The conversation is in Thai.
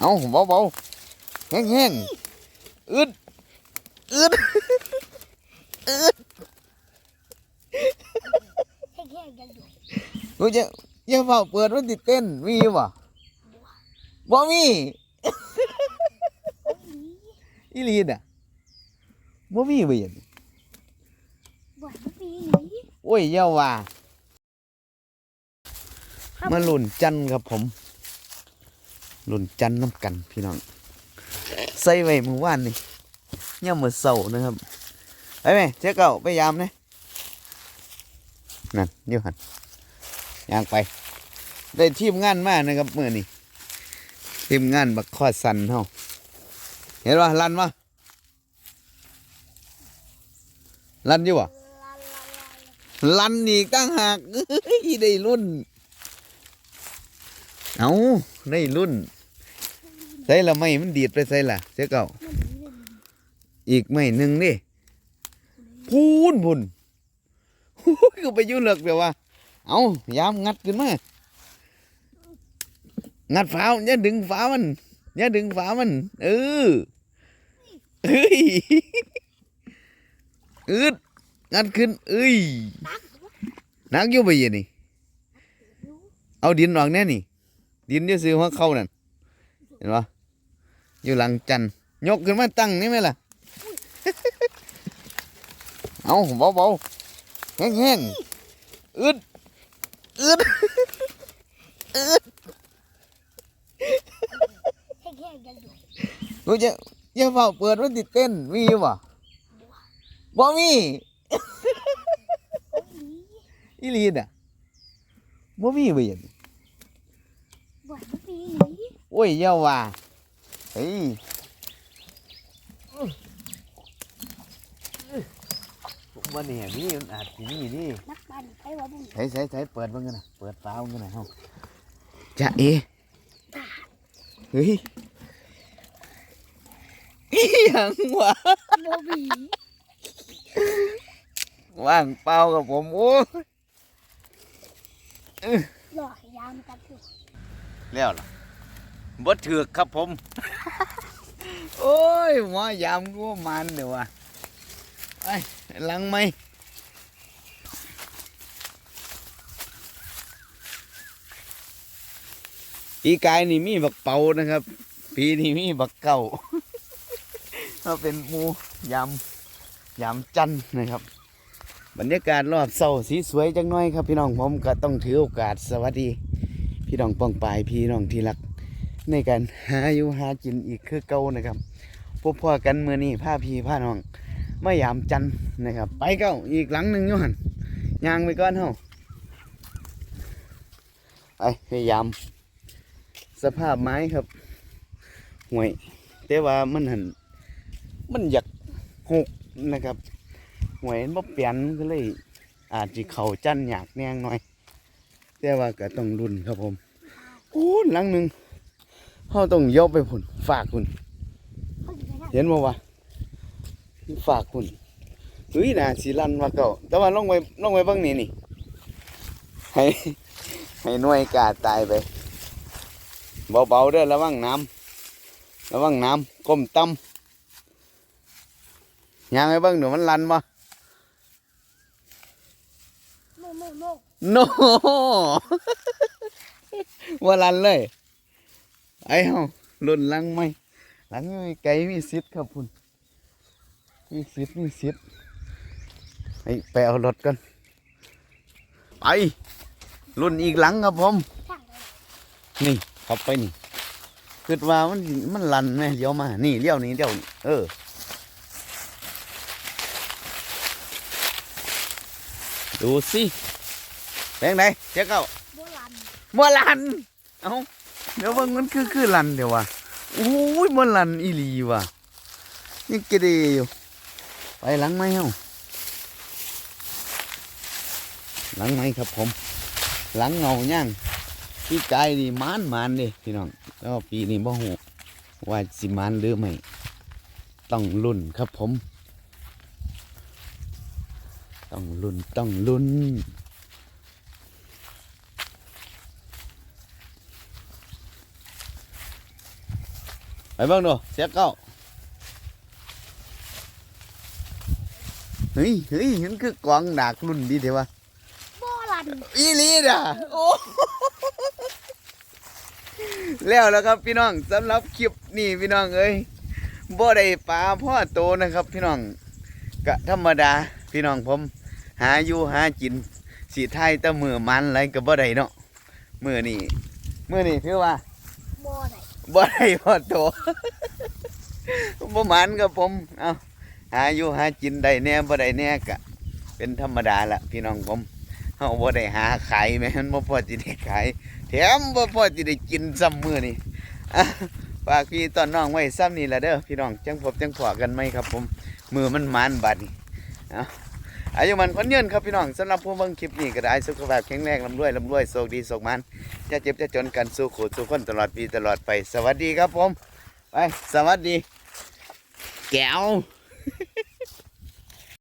เอาเบาเบาแห้งแห้งๆอึดอึดอึดแห้งๆกันอยู่กูจะย่าเฝ้าเปิดมันติดเต้นมีบ่บ่มีอีลีน่ะบ่มีบ่เห็นบ่อยปีนี้โอ้ยอย่าว่ามาลุ่นจันทร์ครับผม ลุ่นจันน้ำกันพี่น้อง ใส่ไว้เมื่อวานนี่ย่ามมื้อเช้านะครับไปแม่เจ๊เก่าไปยามนะนั่นยู่หันย่างไป ได้ทีมงานมากนะครับเมื้อนี้ทีมงานบักคอสันเฮาเห็นว่าลันมาลันอยู่บ่ลาลาลาลันอีกตั้งหากเอ้ยได้รุ่น เอาได้รุ่นใส่ละไม่มันดีดไปใส่ละเสียเก่า อีกไม่หนึ่งนี่พูนพุนหูยก็ไปยุ่งเลิกเดี๋ยวว่าเอายามงัดขึ้นมางัดฝาอย่าดึงฝามันอย่าดึงฝามันเออเฮ้ยอึดงัดขึ้นเอ้ยนักอยู่ไปย็นนี่อยู่เอาดินออกแน่นี่ ดินจะซื้อหัวเข้านั่นเห็นปะอยู่หลังจันยกขึ้นมาตั้งนี่ไหมล่ะ เอาเบาเบาแห้งแห้งๆอึดอึดอึดแห้งๆกันดูดูจะอย่าเฝ้าเปิดมันติดเต้นมีบ่บ่มีปีนี้อีหลีน่ะบ่มีไปยันบ่ยปีนี้ โอ้ยอย่าว่าเฮ้ยวันนี้มีมันอาจสิมีนี่นักปั่นไปว่าบุ้งใช้ใช้ใช้เปิดมันกันนะเปิดฟ้ามันกันนะเฮาจะเอเฮ้ยอีหยังวะโบบีว่างเปล่ากับผมโอ้ยหล่อยยามกันอยู่แล้วล่ะ บ่ถือกครับผม โอ้ยหมอยามกูมันเดี๋ยวว่ะไอ้ลังไหมปีกายนี่มีบักเป่านะครับ ปีนี้มีบักเก่าก็เป็นหมูยำยำจันนะครับ บรรยากาศรอบเศร้าสีสวยจังน้อยครับพี่น้องผมก็ต้องถือโอกาสสวัสดี พี่น้องป้องปายพี่น้องที่รัก ในการหาอยู่หากินอีกคือเก่านะครับพบพ่อกันเมื่อนี้ผ้าพีผ้าน้องมายามจันนะครับ ไปเก้าอีกหลังหนึ่งยู่หันยางไปก่อนเฮาไปพยายาม สภาพไม้ครับห่วยแต่ว่ามันหันมันอยากหกนะครับห่วยมันเปลี่ยนก็เลย อาจจะเข่าจันอยากแนงหน่อย แต่ว่าก็ต้องรุนครับผมโอ้หลังหนึ่ง เขาต้องยกไปผุนฝากคุณเขาอยู่ในนั้นเห็นบ่วะฝากคุณเฮ้ยน่าสีลันว่าเก่าแต่ว่าลงไปลงไปเบ้างนี่นี่ให้ให้หน่วยกาตายไปเบาๆเด้อระวังน้ำระวังน้ำก้มต่ำยางไอ้เบิ้งเดี๋ยวมันลันบ่โมโมโมโนว่าลันเลย ไอ้เฮาลุ่นหลังไหมหลังมีไก่มีสิทธิ์ครับพุ่นมีสิทธิ์มีสิทธิ์ไปไปเอารถกันไปรุ่นอีกหลังครับผมช่างเลยนี่ขับไปนี่คิดว่ามันสิมันลันไหมเลี้ยวมา นี่เลี้ยวนี้เลี้ยวนี่เออดูสิเป็นไงเจ๊เก้าโบราณบ่ลัน เอ้า เดี๋ยวเบิ่งมันคือคือลันเดี๋ยวว่ะโอ้ยบ่ลันอีหลีว่ะยังกระเดอยู่ไปหลังไม้เฮาหลังไม้ครับผม หลังเงาย่างปีกายนี่มานมานเด้พี่น้องแล้วปีนี้บ่ฮู้ว่าสิมานหรือไม่ต้องลุ้นครับผม ต้องลุ้นต้องลุ้น เบิ่งดูเสียเก้าเฮ้ยเฮ้ยมันคือกองหนักรุ่นดีเถอะวะบ่ลันอีหลีด่ะโอ้แล้วแล้วครับพี่น้องสำหรับคลิปนี้พี่น้องเอ้ยบ่ได้ปลาพ่อโตนะครับ พี่น้องก็ธรรมดา พี่น้องผม หาอยู่หากินสีไทยแตะมือมันอะไรก็บ่ได้เนาะมือนี่มือนี่คือว่าบ่ได้ บ่ได้พ่อโตบ่หมันกับผม เอาหาอยู่หากินได้แน่บ่ได้แน่ก็เป็นธรรมดาละพี่น้องผมเฮาบ่ได้หาขายแม่นบ่พอสิได้ขาย แถมบ่พอสิได้กินซ้ำมื้อนี่ฝากพี่ตอนน้องไว้ซ้ำนี่ละเด้อพี่น้องจังพบจังพอกันไหมครับผม มือมันมันบัดนี้เอา อายุมันคนยืนครับพี่น้องสำหรับผู้เบิ่งคลิปนี้ก็ได้สุขภาพแข็งแรงร่ำรวยร่ำรวยโชคดีโชคมันจะเจ็บจะจนกันสู้ขู่สู้คนตลอดปีตลอดไป สวัสดีครับผมไปสวัสดี แก้ว